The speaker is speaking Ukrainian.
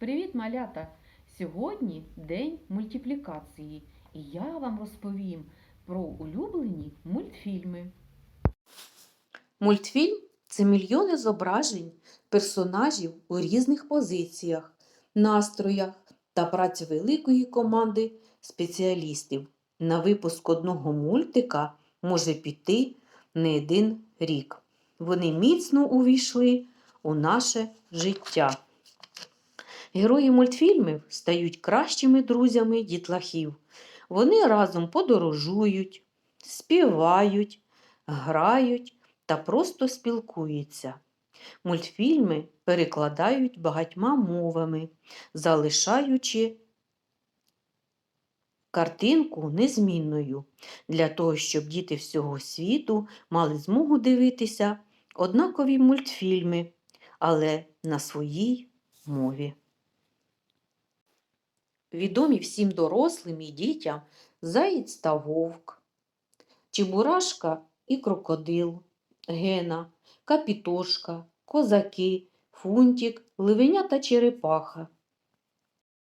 Привіт, малята! Сьогодні день мультиплікації, і я вам розповім про улюблені мультфільми. Мультфільм це мільйони зображень персонажів у різних позиціях, настроях та праця великої команди спеціалістів. На випуск одного мультика може піти не один рік. Вони міцно увійшли у наше життя. Герої мультфільмів стають кращими друзями дітлахів. Вони разом подорожують, співають, грають та просто спілкуються. Мультфільми перекладають багатьма мовами, залишаючи картинку незмінною для того, щоб діти всього світу мали змогу дивитися однакові мультфільми, але на своїй мові. Відомі всім дорослим і дітям заєць та вовк, Чебурашка і крокодил, Гена, Капітошка, Козаки, Фунтік, Ливеня та Черепаха.